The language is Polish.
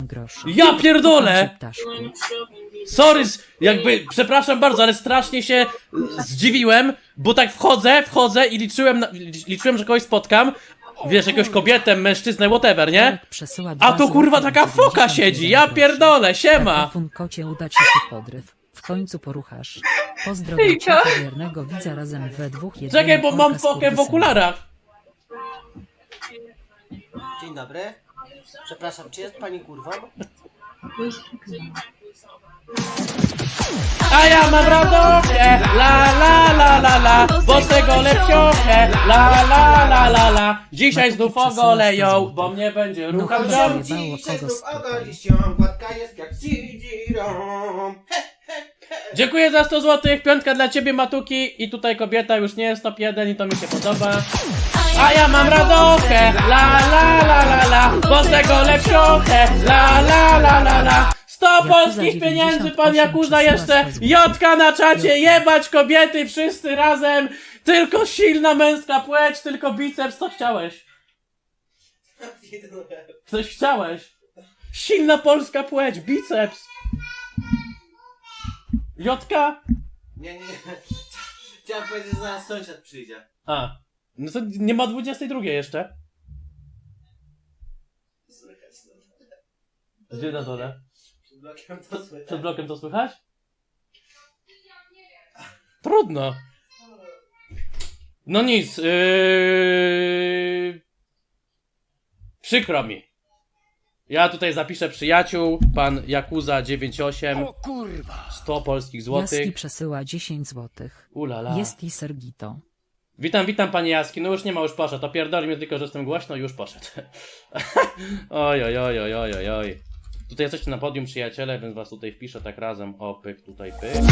groszy. Ja pierdolę! Sorry, s- jakby, przepraszam bardzo, ale strasznie się zdziwiłem, bo tak wchodzę, wchodzę i liczyłem, na, liczyłem, że kogoś spotkam, wiesz, jakąś kobietę, mężczyznę, whatever, nie? A tu kurwa taka foka 91 siedzi, ja pierdolę, siema! Telefon kocie uda ci się podryw. W końcu poruchasz. Pozdrowienia wiernego widza razem we dwóch jedynym Czekaj, bo mam orka fokę w okularach. Dzień dobry. Przepraszam, czy jest pani kurwą? A ja mam radochę, la la la la la, bo z tego lepsiochę, la la la la la. Dzisiaj znów ogoleją, bo mnie będzie ruchał No, ziom. kurwa. Zajebało kogo stopę. Gładka jest jak CD-ROM. Dziękuję za 100 zł, piątka dla ciebie Matuki i tutaj kobieta już nie jest top 1 i to mi się podoba. A ja mam radochę, la la la la la, bo z tego lepsiochę, la la la la la. 100 Jakuza polskich pieniędzy, pan 98 Jakuza jeszcze, przesyła 100 zł. Jotka na czacie, jebać kobiety wszyscy razem, tylko silna męska płeć, tylko biceps, co chciałeś? Coś chciałeś? Silna polska płeć, biceps. Jotka? Nie, nie. Chciałem powiedzieć, że zaraz sąsiad przyjdzie. A, no to nie ma 22 jeszcze. Słychać no. Gdzie na dole? Przed blokiem to słychać. Przed blokiem to słychać? Trudno. No nic, yy... Przykro mi. Ja tutaj zapiszę przyjaciół, pan Jakuza 98. O kurwa! 100 polskich Jaski złotych. przesyła 10 złotych. Ulala. Jest i Sergito. Witam, witam panie Jaski. No już nie ma, już poszedł. To pierdoli mnie tylko, że jestem głośno i już poszedł. oj, oj, oj, oj, oj, oj, oj. Tutaj jesteście na podium przyjaciele, więc was tutaj wpiszę tak razem. O, pyk, tutaj pyk.